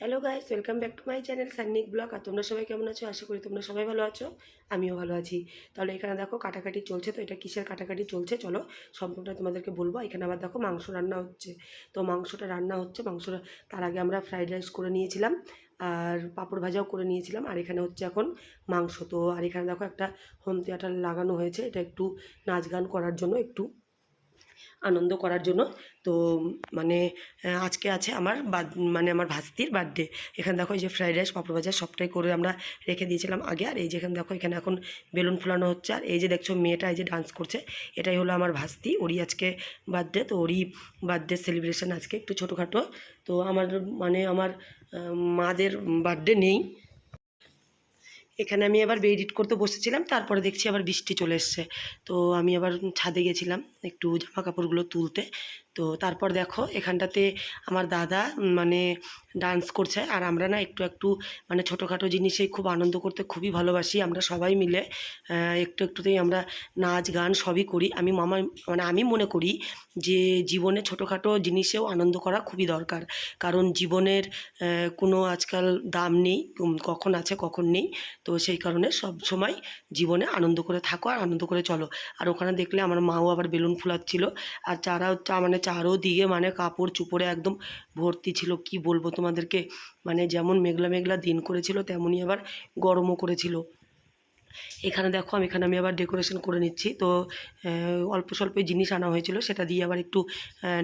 Hello guys welcome back to my channel Sannik blog আর তোমরা সবাই কেমন আছো? আশা করি তোমরা সবাই ভালো আছো, আমিও ভালো আছি। তাহলে এখানে দেখো কাটাকাটি চলছে তো, এটা কিসের কাটাকাটি চলছে? চলো সম্পূর্ণটা তোমাদেরকে বলব। এখানে আবার দেখো মাংস রান্না হচ্ছে। তো মাংসটা রান্না হচ্ছে মাংসটা তার আগে আমরা ফ্রাইড রাইস করে নিয়েছিলাম, আর পাঁপড় ভাজাও করে নিয়েছিলাম। আর এখানে হচ্ছে এখন মাংস। তো আর এখানে দেখো একটা হোম থিয়েটার লাগানো হয়েছে, এটা একটু নাচ গান করার জন্য একটু আনন্দ করার জন্য। তো মানে আজকে আছে আমার মানে আমার ভাস্তির বার্থডে এখানে দেখো এই যে ফ্রাইড রাইস পাপড় ভাজা, সবটাই করে আমরা রেখে দিয়েছিলাম আগে। আর এই যে এখানে দেখো, এখানে এখন বেলুন ফুলানো হচ্ছে। আর এই যে দেখছ, মেয়েটা এই যে ডান্স করছে। এটাই হলো আমার ভাস্তি। ওরই আজকে বার্থডে তো ওরই বার্থডে সেলিব্রেশন আজকে একটু ছোটোখাটো। তো আমার মানে আমার মাদের বার্থডে নেই। এখানে আমি আবার এডিট করতে বসেছিলাম। তারপরে দেখছি আবার বৃষ্টি চলে এসছে। তো আমি আবার ছাদে গেছিলাম। একটু জামা কাপড়গুলো তুলতে। তো তারপর দেখো, এখানটাতে আমার দাদা মানে ডান্স করছে। আর আমরা না একটু একটু মানে ছোটোখাটো জিনিসেই খুব আনন্দ করতে খুবই ভালোবাসি। আমরা সবাই মিলে একটু একটুতেই আমরা নাচ, গান সবই করি। আমি মামা মানে আমি মনে করি যে জীবনে ছোটোখাটো জিনিসেও আনন্দ করা খুবই দরকার। কারণ জীবনের কোনো আজকাল দাম নেই কখন আছে, কখন নেই। তো সেই কারণে সব সময় জীবনে আনন্দ করে থাকো আর আনন্দ করে চলো। আর ওখানে দেখলে আমার মাও আবার বেলুন ফুলাচ্ছিল আর চারা চা মানে চারোদিকে মানে কাপড় চুপড়ে একদম ভর্তি ছিল। কি বলব তোমাদেরকে? মানে যেমন মেঘলা মেঘলা দিন করেছিল, তেমনই আবার গরমও করেছিল। এখানে দেখো আমি, এখানে আমি আবার ডেকোরেশন করে নিচ্ছি। তো অল্প স্বল্প জিনিস আনা হয়েছিল, সেটা দিয়ে আবার একটু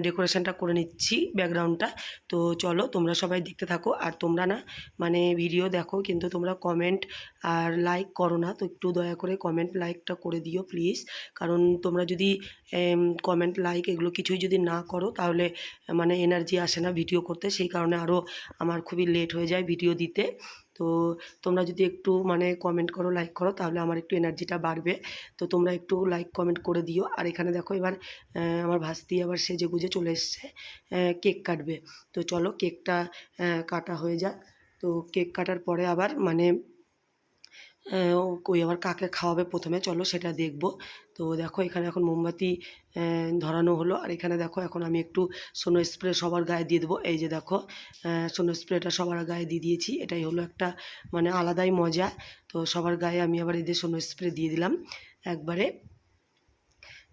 ডেকোরেশনটা করে নিচ্ছি ব্যাকগ্রাউন্ডটা তো চলো, তোমরা সবাই দেখতে থাকো। আর তোমরা না মানে ভিডিও দেখো, কিন্তু তোমরা কমেন্ট আর লাইক করো না। তো একটু দয়া করে কমেন্ট লাইকটা করে দিও প্লিজ কারণ তোমরা যদি কমেন্ট লাইক এগুলো কিছুই যদি না করো, তাহলে মানে এনার্জি আসে না ভিডিও করতে। সেই কারণে আরও আমার খুবই লেট হয়ে যায় ভিডিও দিতে। তো তোমরা যদি একটু মানে কমেন্ট করো লাইক করো, তাহলে আমার একটু এনার্জিটা বাড়বে। তো তোমরা একটু লাইক কমেন্ট করে দিও। আর এখানে দেখো এবার আমার ভাস্তি আবার সেজে গুজে চলে এসছে কেক কাটবে। তো চলো কেকটা কাটা হয়ে যাক। তো কেক কাটার পরে আবার মানে কই আবার কাকে খাওয়াবে প্রথমে? চলো সেটা দেখব। তো দেখো এখানে এখন মোমবাতি ধরানো হলো। আর এখানে দেখো এখন আমি একটু সোনো স্প্রে সবার গায়ে দিয়ে দেবো। এই যে দেখো সোনো স্প্রেটা সবার গায়ে দিয়ে দিয়েছি। এটাই হলো একটা মানে আলাদাই মজা। তো সবার গায়ে আমি আবার যে সোনো স্প্রে দিয়ে দিলাম একবারে।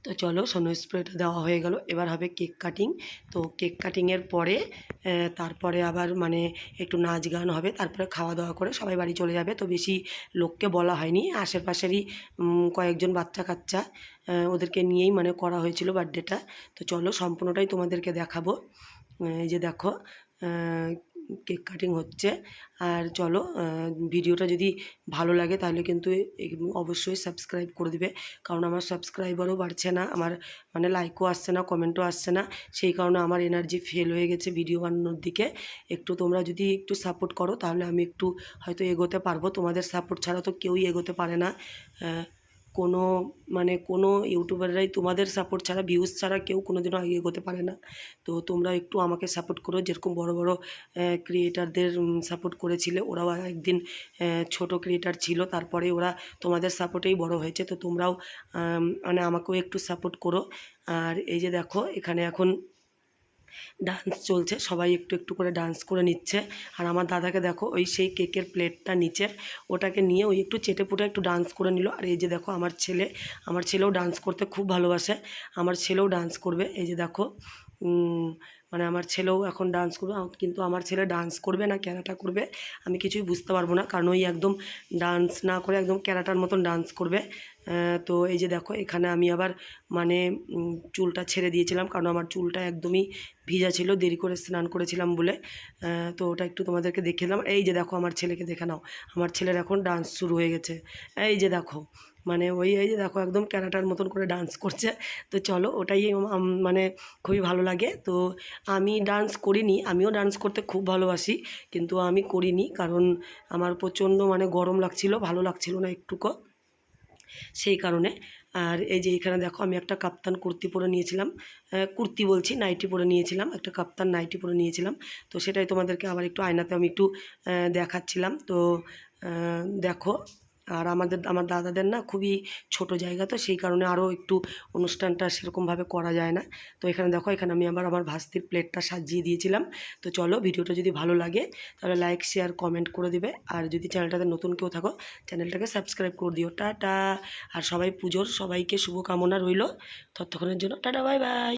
তো চলো সোনো স্প্রেটা দেওয়া হয়ে গেল। এবার হবে কেক কাটিং। তো কেক কাটিংয়ের পরে তারপরে আবার মানে একটু নাচ গান হবে, তারপরে খাওয়া দাওয়া করে সবাই বাড়ি চলে যাবে। তো বেশি লোককে বলা হয়নি, আশেপাশেরই কয়েকজন বাচ্চা কাচ্চা ওদেরকে নিয়েই মানে করা হয়েছিল বার্থডেটা। তো চলো সম্পূর্ণটাই তোমাদেরকে দেখাবো। এই যে দেখো কেক কাটিং হচ্ছে। আর চলো ভিডিওটা যদি ভালো লাগে তাহলে কিন্তু অবশ্যই সাবস্ক্রাইব করে দিবে। কারণ আমার সাবস্ক্রাইবারও বাড়ছে না, আমার মানে লাইকও আসছে না কমেন্টও আসছে না। সেই কারণে আমার এনার্জি ফেল হয়ে গেছে ভিডিও বানানোর দিকে। একটু তোমরা যদি একটু সাপোর্ট করো তাহলে আমি একটু হয়তো এগোতে পারব। তোমাদের সাপোর্ট ছাড়া তো কেউই এগোতে পারে না। কোনো মানে কোনো ইউটিউবাররাই তোমাদের সাপোর্ট ছাড়া ভিউজ ছাড়া কেউ কোনো দিনও আগে এগোতে পারে না। তো তোমরা একটু আমাকে সাপোর্ট করো। যেরকম বড় বড় ক্রিয়েটারদের সাপোর্ট করেছিলে, ওরাও একদিন ছোট ক্রিয়েটার ছিল। তারপরে ওরা তোমাদের সাপোর্টেই বড় হয়েছে। তো তোমরাও মানে আমাকেও একটু সাপোর্ট করো। আর এই যে দেখো, এখানে এখন ডান্স চলছে, সবাই একটু একটু করে ডান্স করে নিচ্ছে। আর আমার দাদাকে দেখো, ওই সেই কেকের প্লেটটা নিচে ওটাকে নিয়ে ওই একটু চেটে পুটে একটু ডান্স করে নিল। আর এই যে দেখো, আমার ছেলে, আমার ছেলেও ডান্স করতে খুব ভালোবাসে। আমার ছেলেও ডান্স করবে। এই যে দেখো মানে আমার ছেলেও এখন ডান্স করবে কিন্তু আমার ছেলে ডান্স করবে না ক্যারাটা করবে, আমি কিছুই বুঝতে পারব না, কারণ ওই একদম ডান্স না করে একদম ক্যারাটার মতন ডান্স করবে। তো এই যে দেখো, এখানে আমি আবার মানে চুলটা ছেড়ে দিয়েছিলাম, কারণ আমার চুলটা একদমই ভিজা ছিল, দেরি করে স্নান করেছিলাম বলে। তো ওটা একটু তোমাদেরকে দেখে দিলাম। এই যে দেখো, আমার ছেলেকে দেখে নাও, আমার ছেলের এখন ডান্স শুরু হয়ে গেছে। এই যে দেখো মানে ওই এই দেখো একদম ক্যারাটার মতন করে ডান্স করছে। তো চলো ওটাই মানে খুবই ভালো লাগে। তো আমি ডান্স করিনি, আমিও ডান্স করতে খুব ভালোবাসি, কিন্তু আমি করিনি কারণ আমার প্রচণ্ড মানে গরম লাগছিল, ভালো লাগছিল না একটুকু। সেই কারণে, আর এই যে এখানে দেখো আমি একটা কাপ্তান কুর্তি পরে নিয়েছিলাম। কুর্তি বলছি, নাইটি পরে নিয়েছিলাম, একটা কাপ্তান নাইটি পরে নিয়েছিলাম। তো সেটাই তোমাদেরকে আবার একটু আয়নাতে আমি একটু দেখাচ্ছিলাম। তো দেখো আর আমাদের, আমার দাদাদের না খুবই ছোট জায়গা তো সেই কারণে আরও একটু অনুষ্ঠানটা সেরকমভাবে করা যায় না। তো এখানে দেখো, এখানে আমি আবার আমার ভাস্তির প্লেটটা সাজিয়ে দিয়েছিলাম। তো চলো ভিডিওটা যদি ভালো লাগে, তাহলে লাইক শেয়ার কমেন্ট করে দিবে। আর যদি চ্যানেলটাতে নতুন কেউ থাকো, চ্যানেলটাকে সাবস্ক্রাইব করে দিও। টাটা। আর সবাই পুজোর সবাইকে শুভকামনা রইল। ততক্ষণের জন্য টাটা বাই বাই